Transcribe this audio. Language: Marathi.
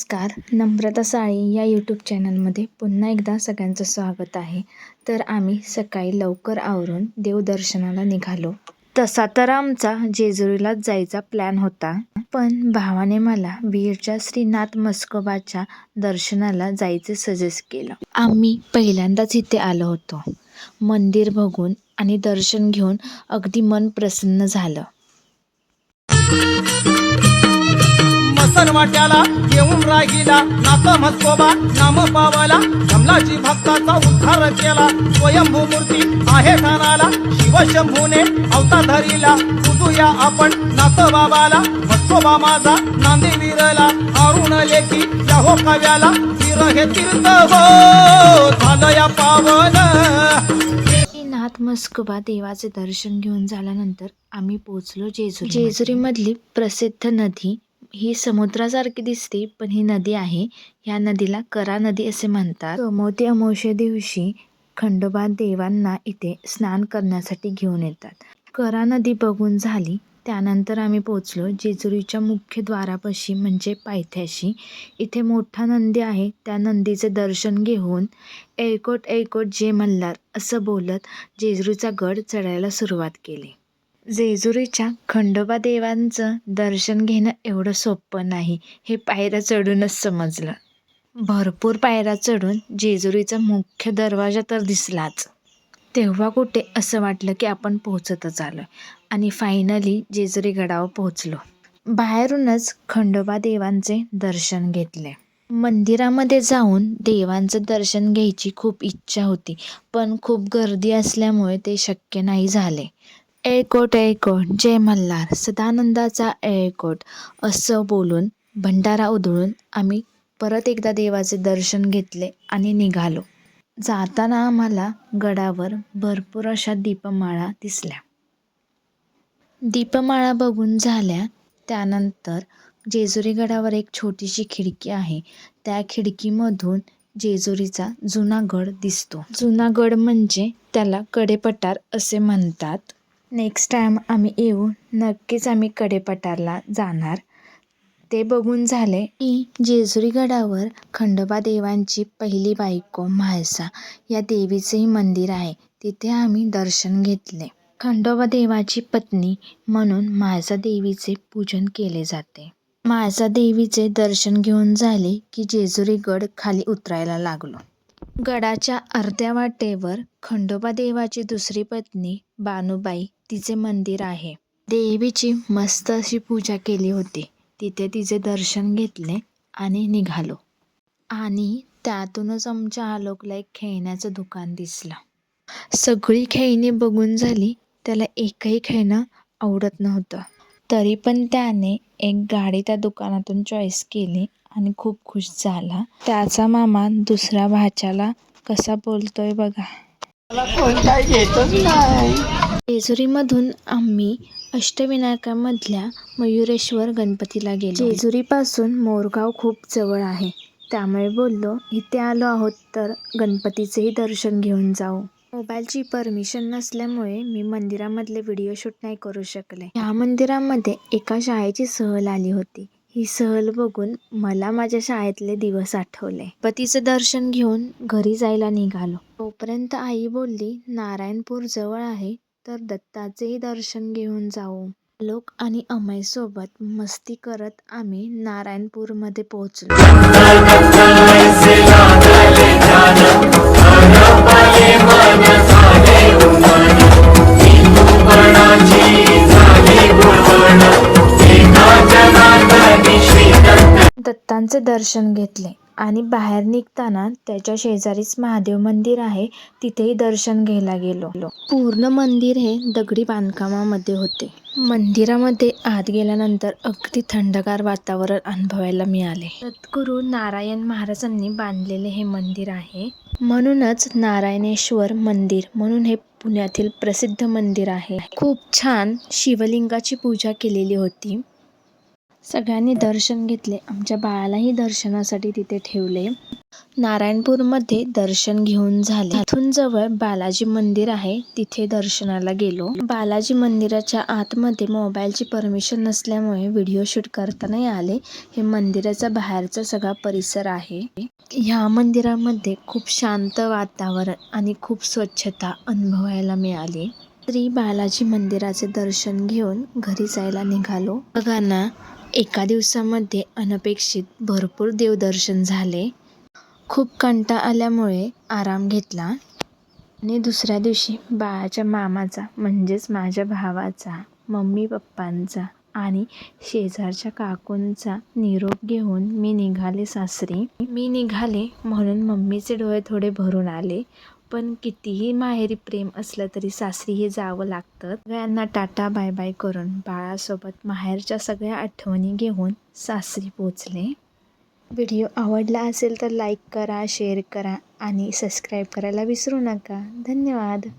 नमस्कार. नम्रता साळी या यूट्यूब चॅनलमध्ये पुन्हा एकदा सगळ्यांचं स्वागत आहे. तर आम्ही सकाळी लवकर आवरून देवदर्शनाला निघालो. तसा तर आमचा जेजुरीलाच जायचा प्लॅन होता. पण भावाने मला बीडच्या श्रीनाथ मस्कोबाच्या दर्शनाला जायचे सजेस्ट केलं. आम्ही पहिल्यांदाच इथे आलो होतो. मंदिर बघून आणि दर्शन घेऊन अगदी मन प्रसन्न झालं. मसन वाट्याला येऊन राहिला. नाथ म्हस्कोबा नाम पावाला कमलाची भक्ताचा उद्धार केला. स्वयंभू मूर्ती आहे ठाणाला शिवशंभूने अवता धरिला. पूजूया आपण नाथ बाबाला म्हस्कोबा माझा नांदी विरला. अरुण लेखी या हो काव्याला तीर हे तीर्थ हो झालं या पावन. नाथ मस्कोबा देवाचे दर्शन घेऊन झाल्यानंतर आम्ही पोहोचलो जेजुरी जेजुरीमधली प्रसिद्ध नदी ही समुद्रासारखी दिसते पण ही नदी आहे. ह्या नदीला करा नदी असे म्हणतात. सोमवती अमावस्या दिवशी खंडोबा देवांना इथे स्नान करण्यासाठी घेऊन येतात. करा नदी बघून झाली. त्यानंतर आम्ही पोचलो जेजुरीच्या मुख्य द्वारापाशी म्हणजे पायथ्याशी. इथे मोठा नंदी आहे. त्या नंदीचे दर्शन घेऊन ऐकोट ऐकोट जे मल्हार असं बोलत जेजुरीचा गड चढायला सुरुवात केली. जेजुरीच्या खंडोबा देवांचं दर्शन घेणं एवढं सोपं नाही. हे पायऱ्या चढूनच समजलं. भरपूर पायऱ्या चढून जेजुरीचा मुख्य दरवाजा तर दिसलाच. तेव्हा कुठे असं वाटलं की आपण पोहोचतच आलो आणि फायनली जेजुरी गडावर पोहोचलो. बाहेरूनच खंडोबा देवांचे दर्शन घेतले. मंदिरामध्ये जाऊन देवांचं दर्शन घ्यायची खूप इच्छा होती. पण खूप गर्दी असल्यामुळे ते शक्य नाही झाले. एळकोट एळकोट जय मल्हार. सदानंदाचा एळकोट असं बोलून भंडारा उधळून आम्ही परत एकदा देवाचे दर्शन घेतले आणि निघालो. जाताना आम्हाला गडावर भरपूर अशा दीपमाळा दिसल्या. दीपमाळा बघून झाल्या त्यानंतर जेजुरी गडावर एक छोटीशी खिडकी आहे. त्या खिडकीमधून जेजुरीचा जुना गड दिसतो. जुना गड म्हणजे त्याला कडेपठार असे म्हणतात. नेक्स्ट टाईम आम्ही येऊ नक्कीच आम्ही कडेपठारला जाणार. ते बघून झाले की जेजुरी गडावर खंडोबा देवांची पहिली बायको म्हाळसा. या देवीचेही मंदिर आहे. तिथे आम्ही दर्शन घेतले. खंडोबा देवाची पत्नी म्हणून म्हाळसा देवीचे पूजन केले जाते. म्हाळसा देवीचे दर्शन घेऊन झाले की जेजुरी गड खाली उतरायला लागलो. गडाच्या अर्ध्या वाटेवर खंडोबा देवाची दुसरी पत्नी बानुबाई तिचे मंदिर आहे. देवीची मस्त अशी पूजा केली होती. तिथे तिचे दर्शन घेतले आणि निघालो. आणि त्यातूनच आमच्या आलोकला एक खेळण्याचं दुकान दिसलं. सगळी खेळणी बघून झाली. त्याला एकही खेळणं आवडत नव्हतं. तरी पण त्याने एक गाडी त्या दुकानातून चॉईस केली आणि खूप खुश झाला. त्याचा मामा दुसऱ्या भाच्याला कसा बोलतोय बघा. जेजुरीमधून आम्ही अष्टविनायकामधल्या मयुरेश्वर गणपतीला गेलो. जेजुरीपासून मोरगाव खूप जवळ आहे. त्यामुळे बोललो इथे आलो आहोत तर गणपतीचेही दर्शन घेऊन जाऊ. मोबाईलची परमिशन नसल्यामुळे मी मंदिरामधले व्हिडिओ शूट नाही करू शकले. ह्या मंदिरामध्ये एका शाळेची सहल आली होती. ही सहल बघून मला माझ्या शाळेतले दिवस आठवले. पतीचं दर्शन घेऊन घरी जायला निघालो. तोपर्यंत आई बोलली नारायणपूर जवळ आहे तर दत्ताचेही दर्शन घेऊन जाऊ. लोक आणि अमय सोबत मस्ती करत आम्ही नारायणपूरमध्ये पोहोचलो. दत्तांचे दर्शन घेतले आणि बाहेर निघताना त्याच्या शेजारीच महादेव मंदिर आहे तिथेही दर्शन घ्यायला गेलो. पूर्ण मंदिर हे दगडी बांधकामामध्ये होते. मंदिरामध्ये आत गेल्यानंतर अगदी थंडगार वातावरण अनुभवायला मिळाले. सद्गुरू नारायण महाराजांनी बांधलेले हे मंदिर आहे. म्हणूनच नारायणेश्वर मंदिर म्हणून हे पुण्यातील प्रसिद्ध मंदिर आहे. खूप छान शिवलिंगाची पूजा केलेली होती. सगळ्यांनी दर्शन घेतले. आमच्या बाळालाही दर्शनासाठी तिथे ठेवले. नारायणपूरमध्ये दर्शन घेऊन झाले. तिथून जवळ बालाजी मंदिर आहे. तिथे दर्शनाला गेलो. बालाजी मंदिराच्या आतमध्ये मोबाईलची परमिशन नसल्यामुळे व्हिडिओ शूट करता नाही आले. हे मंदिराचा बाहेरचा सगळा परिसर आहे. ह्या मंदिरामध्ये खूप शांत वातावरण आणि खूप स्वच्छता अनुभवायला मिळाली. श्री बालाजी मंदिराचे दर्शन घेऊन घरी जायला निघालो. बघा ना एका दिवसामध्ये अनपेक्षित भरपूर देवदर्शन झाले. खूप कंटा आल्यामुळे आराम घेतला. आणि दुसऱ्या दिवशी बाळाच्या मामाचा म्हणजेच माझ्या भावाचा मम्मी पप्पांचा आणि शेजारच्या काकूंचा निरोप घेऊन मी निघाले सासरी. मी निघाले म्हणून मम्मीचे डोळे थोडे भरून आले. पण कितीही माहेरी प्रेम असलं तरी सासरी हे जावं लागतं. सगळ्यांना टाटा बाय बाय करून बाळासोबत माहेरच्या सगळ्या आठवणी घेऊन सासरी पोचले. व्हिडिओ आवडला असेल तर लाईक करा शेअर करा आणि सबस्क्राईब करायला विसरू नका. धन्यवाद.